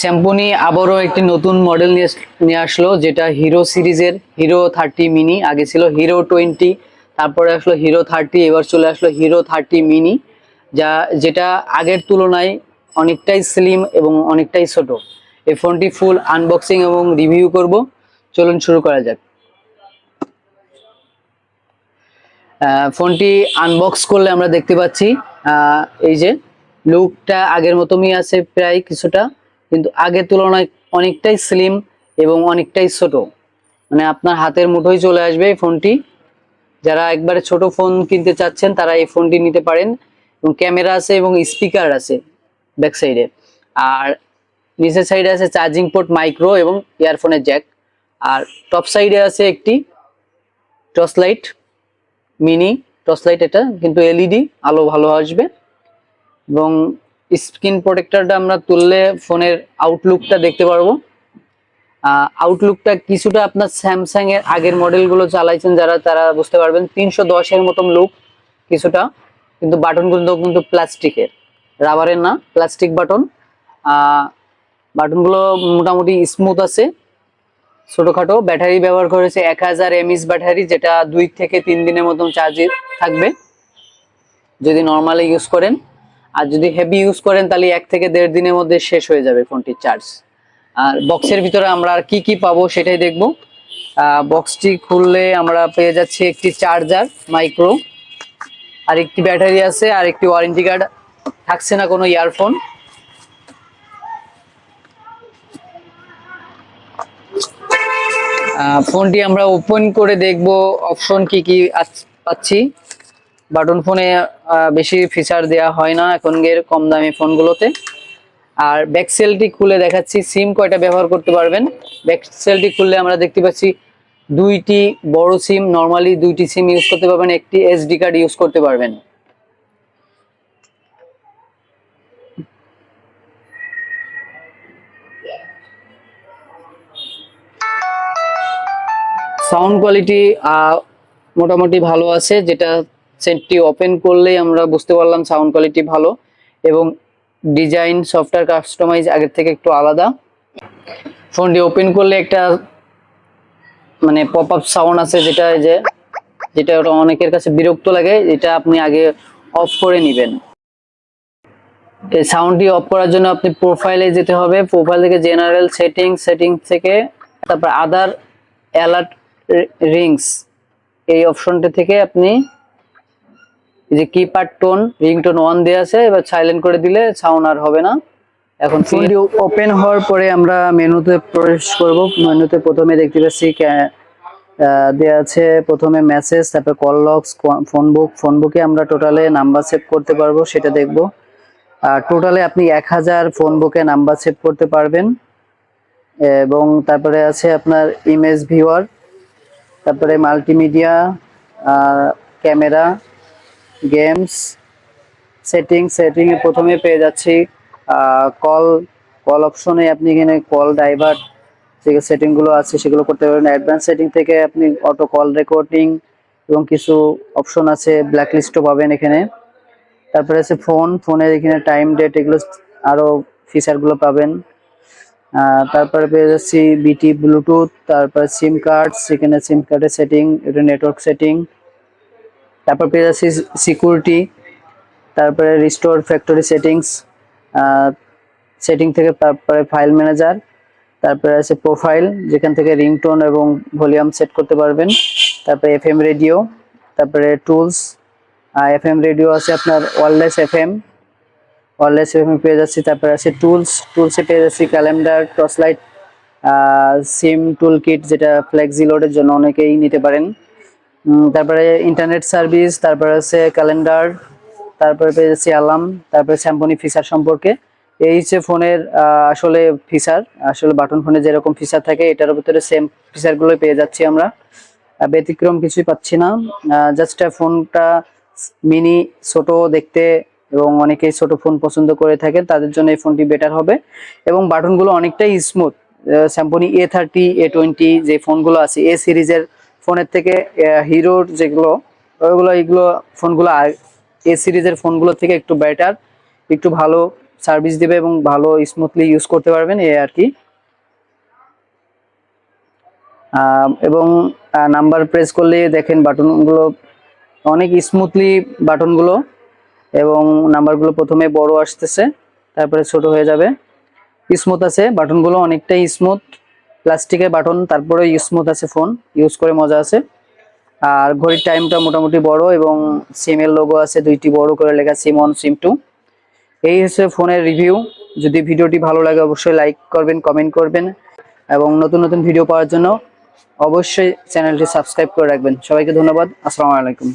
স্যাম্পনি আবারও একটি নতুন মডেল নিয়ে নিয়ে আসলো, যেটা হিরো সিরিজের হিরো থার্টি মিনি আগে ছিল হিরো টোয়েন্টি তারপরে আসলো হিরো থার্টি এবার চলে আসলো হিরো থার্টি মিনি যা যেটা আগের তুলনায় অনেকটাই স্লিম এবং অনেকটাই ছোট। এই ফোনটি ফুল আনবক্সিং এবং রিভিউ করব। চলুন শুরু করা যাক। ফোনটি আনবক্স করলে আমরা দেখতে পাচ্ছি এই যে লুকটা আগের মতনই আছে প্রায় কিছুটা। কিন্তু আগের তুলনায় অনেকটাই স্লিম এবং অনেকটাই ছোট। মানে আপনার হাতের মুঠোয় চলে আসবে এই ফোনটি। যারা একবারে ছোট ফোন কিনতে চাচ্ছেন, তারা এই ফোনটি নিতে পারেন। এবং ক্যামেরা আছে এবং স্পিকার আছে ব্যাক সাইডে আর নিচের সাইডে আছে চার্জিং পোর্ট মাইক্রো এবং ইয়ারফোনের জ্যাক আর টপ সাইডে আছে একটি torch light mini torch light এটা। কিন্তু এলইডি আলো ভালো আসবে। এবং স্ক্রিন প্রোটেক্টরটা আমরা তুললে ফোনের আউটলুকটা দেখতে পারব। আউটলুকটা কিছুটা আপনার স্যামসাং এর আগের মডেলগুলো চালাইছেন যারা, তারা বুঝতে পারবেন, তিনশো দশের মতন লুক কিছুটা, কিন্তু বাটনগুলো কিন্তু প্লাস্টিকের রাবারের না প্লাস্টিক বাটন বাটনগুলো মোটামুটি স্মুথ আছে। ছোটখাটো ব্যাটারি ব্যবহার করেছে এক হাজার এমএস ব্যাটারি যেটা দুই থেকে তিন দিনের মতন চার্জে থাকবে। যদি নর্মালি ইউজ করেন। আর যদি হেভি ইউজ করেন, তাহলে এক থেকে দেড় দিনের মধ্যে শেষ হয়ে যাবে ফোনটির চার্জ আর বক্সের ভিতরে আমরা আর কি কি পাবো সেটাই দেখব। বক্সটি খুললে আমরা পেয়ে যাচ্ছি একটি চার্জার মাইক্রো আর একটি ব্যাটারি আছে আর একটি ওয়ারেন্টি কার্ড থাকছে না কোনো ইয়ারফোন ফোনটি আমরা ওপেন করে দেখব অপশন কি কি পাচ্ছি। বাটন ফোনে বেশি ফিচার দেওয়া হয় না এখনকার কম দামি ফোনগুলোতে। আর ব্যাকসেলটি খুলে দেখাচ্ছি সিম কয়টা ব্যবহার করতে পারবেন? ব্যাকসেলটি খুললে আমরা দেখতে পাচ্ছি দুইটি বড় সিম নর্মালি দুইটি সিম ইউজ করতে পারবেন, একটি এসডি কার্ড ইউজ করতে পারবেন। সাউন্ড কোয়ালিটি মোটামুটি ভালো আছে, যেটা সেটটি ওপেন করলেই আমরা বুঝতে পারলাম সাউন্ড কোয়ালিটি ভালো এবং ডিজাইন সফটওয়্যার কাস্টমাইজ আগের থেকে একটু আলাদা। ফোনটি ওপেন করলে একটা মানে পপ আপ সাউন্ড আছে যেটা যে, যেটা ওটা অনেকের কাছে বিরক্ত লাগে, এটা আপনি আগে অফ করে নেবেন। এই সাউন্ডটি অফ করার জন্য আপনি প্রোফাইলে যেতে হবে। প্রোফাইল থেকে জেনারেল সেটিং সেটিং থেকে, তারপর আদার অ্যালার্ট রিংস এই অপশনটা থেকে আপনি এই যে কিপার টোন রিংটোন ওয়ান দেওয়া আছে এবার সাইলেন্ট করে দিলে সাউন্ড আর হবে না। এখন ফোনটি ওপেন হওয়ার পরে আমরা মেনুতে প্রবেশ করব। মেনুতে প্রথমে দেখতে পাচ্ছি আহ, আছে প্রথমে মেসেজ তারপর call logs phone book phone বুকে আমরা টোটালে নাম্বার সেভ করতে পারব সেটা দেখব। আর টোটালে আপনি এক হাজার ফোন বুকে নাম্বার সেভ করতে পারবেন। এবং তারপরে আছে আপনার ইমেজ ভিউয়ার তারপরে multimedia camera games, setting setting এ প্রথমে পেয়ে যাচ্ছি কল কল অপশনে আপনি এখানে কল ডাইভার্ট যে সেটিংগুলো আছে সেগুলো করতে পারেন। অ্যাডভান্স সেটিং থেকে আপনি অটো কল রেকর্ডিং এবং কিছু অপশন আছে ব্ল্যাক লিস্টও পাবেন এখানে। তারপরে আছে ফোন ফোনের এখানে টাইম ডেট এগুলো আরও ফিচারগুলো পাবেন। তারপরে পেয়ে যাচ্ছি বিটি ব্লুটুথ তারপর সিম কার্ড সেখানে সিম কার্ডের সেটিং এটা নেটওয়ার্ক সেটিং তারপর পেয়ে যাচ্ছি সিকিউরিটি তারপরে রিস্টোর ফ্যাক্টরি সেটিংস সেটিং থেকে তারপরে ফাইল ম্যানেজার তারপরে আছে প্রোফাইল যেখান থেকে রিংটোন এবং ভলিউম সেট করতে পারবেন, তারপরে এফ এম রেডিও তারপরে টুলস এফ এম রেডিও আছে আপনার wireless FM wireless F M পেয়ে যাচ্ছি, তারপরে আছে টুলস টুলসে পেয়ে যাচ্ছি calendar torch light SIM tool kit যেটা ফ্লেক্সি লোডের জন্য অনেকেই নিতে পারেন। তারপরে ইন্টারনেট সার্ভিস তারপরে আছে ক্যালেন্ডার তারপরে পেয়ে যাচ্ছি অ্যালার্ম তারপরে স্যাম্পনি ফিচার সম্পর্কে। এই হচ্ছে ফোনের আসলে ফিচার আসলে বাটন ফোনে যেরকম ফিচার থাকে, এটার ভিতরে সেম ফিচারগুলো পেয়ে যাচ্ছি আমরা। ব্যতিক্রম কিছুই পাচ্ছি না। জাস্ট ফোনটা মিনি ছোট দেখতে এবং অনেকেই ছোট ফোন পছন্দ করে থাকেন তাদের জন্য এই ফোনটি বেটার হবে। এবং বাটনগুলো অনেকটাই smooth Symphony A thirty A twenty যে ফোনগুলো আছে এ সিরিজের ফোনের থেকে হিরোর যেগুলো ওইগুলো এইগুলো ফোনগুলো এ সিরিজের ফোনগুলো থেকে একটু বেটার একটু ভালো সার্ভিস দিবে এবং ভালো স্মুথলি ইউজ করতে পারবেন, এ আর কি। এবং নাম্বার প্রেস করলে দেখেন বাটনগুলো অনেক স্মুথলি বাটনগুলো এবং নাম্বারগুলো প্রথমে বড় আসতেছে, তারপরে ছোট হয়ে যাবে। স্মুথ আছে বাটনগুলো অনেকটাই স্মুথ প্লাস্টিকের বাটন, তারপরে স্মুথ আছে ফোন ইউজ করে মজা আছে। আর ঘড়ির টাইমটা মোটামুটি বড় এবং সিমের লোগো আছে, দুইটি বড় করে লেখা সিম ওয়ান সিম টু এই হচ্ছে ফোনের রিভিউ যদি ভিডিওটি ভালো লাগে, অবশ্যই লাইক করবেন কমেন্ট করবেন এবং নতুন নতুন ভিডিও পাওয়ার জন্য অবশ্যই চ্যানেলটি সাবস্ক্রাইব করে রাখবেন। সবাইকে ধন্যবাদ। আসসালামু আলাইকুম।